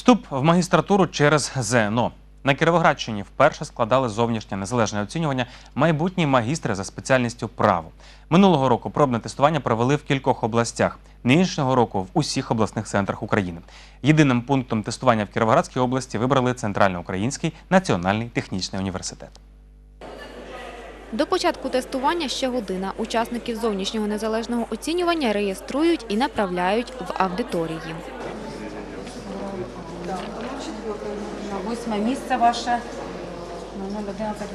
Вступ в магістратуру через ЗНО. На Кіровоградщині вперше складали зовнішнє незалежне оцінювання майбутні магістри за спеціальністю право. Минулого року пробне тестування провели в кількох областях. Нинішнього року в усіх обласних центрах України. Єдиним пунктом тестування в Кіровоградській області вибрали Центральноукраїнський національний технічний університет. До початку тестування ще година. Учасників зовнішнього незалежного оцінювання реєструють і направляють в аудиторії. На восьме місце ваше на 011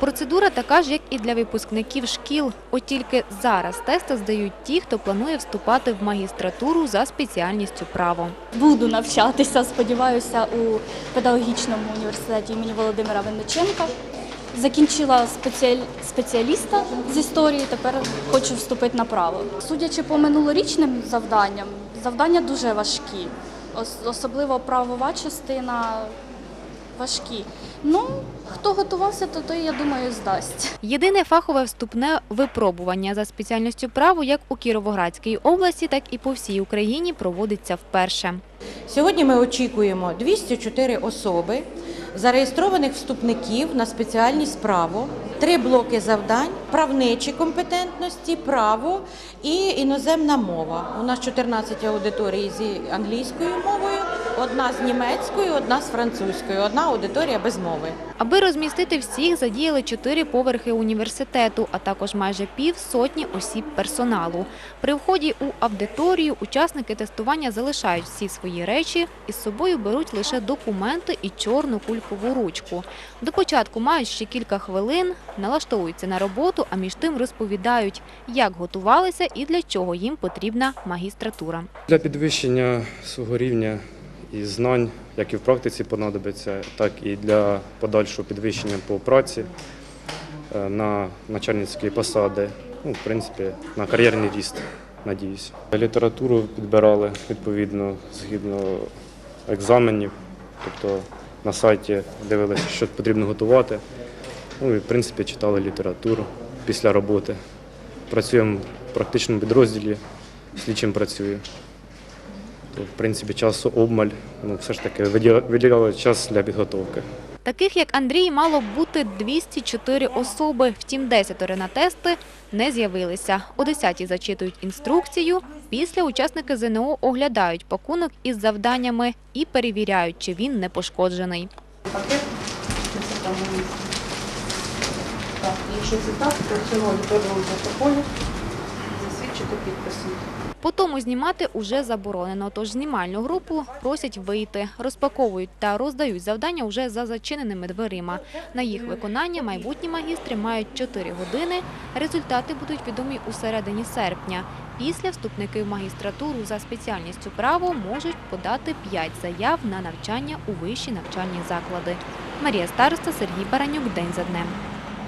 Процедура така ж, як і для випускників шкіл. От тільки зараз тести здають ті, хто планує вступати в магістратуру за спеціальністю право. Буду навчатися, сподіваюся, у педагогічному університеті імені Володимира Винниченка. Закінчила спеціаль... спеціаліста з історії, тепер хочу вступити на право. Судячи по минулорічним завданням, завдання дуже важкі, особливо правова частина важкі. Ну, хто готувався, то той, я думаю, здасть. Єдине фахове вступне випробування за спеціальністю право як у Кіровоградській області, так і по всій Україні проводиться вперше. Сьогодні ми очікуємо 204 особи, зареєстрованих вступників на спеціальність право, три блоки завдань, правничі компетентності, право і іноземна мова. У нас 14 аудиторій з англійською мовою, одна з німецькою, одна з французькою, одна аудиторія без мови. Аби розмістити всіх, задіяли чотири поверхи університету, а також майже пів сотні осіб персоналу. При вході у аудиторію учасники тестування залишають всі свої речі і з собою беруть лише документи і чорну кулькову ручку. До початку мають ще кілька хвилин, налаштовуються на роботу, а між тим розповідають, як готувалися і для чого їм потрібна магістратура. Для підвищення свого рівня і знань, як і в практиці понадобиться, так і для подальшого підвищення по праці е, на начальницькі посади, ну, в принципі, на кар'єрний ріст, надіюся. Літературу підбирали відповідно згідно екзаменів, тобто на сайті дивилися, що потрібно готувати. Ну і в принципі читали літературу після роботи. Працюємо в практичному підрозділі, слідчим працюю. В принципі, часу обмаль, ну все ж таки виділяли час для підготовки. Таких, як Андрій, мало б бути 204 особи, втім 10 на тести не з'явилися. О 10 зачитують інструкцію, після учасники ЗНО оглядають пакунок із завданнями і перевіряють, чи він не пошкоджений. Пакет. Так, якщо це так, то цього відповідного протоколі засвідчити підписом. По тому знімати уже заборонено, тож знімальну групу просять вийти, розпаковують та роздають завдання уже за зачиненими дверима. На їх виконання майбутні магістри мають 4 години. Результати будуть відомі у середині серпня. Після вступники в магістратуру за спеціальністю право можуть подати 5 заяв на навчання у вищі навчальні заклади. Марія Староста, Сергій Баранюк. День за днем.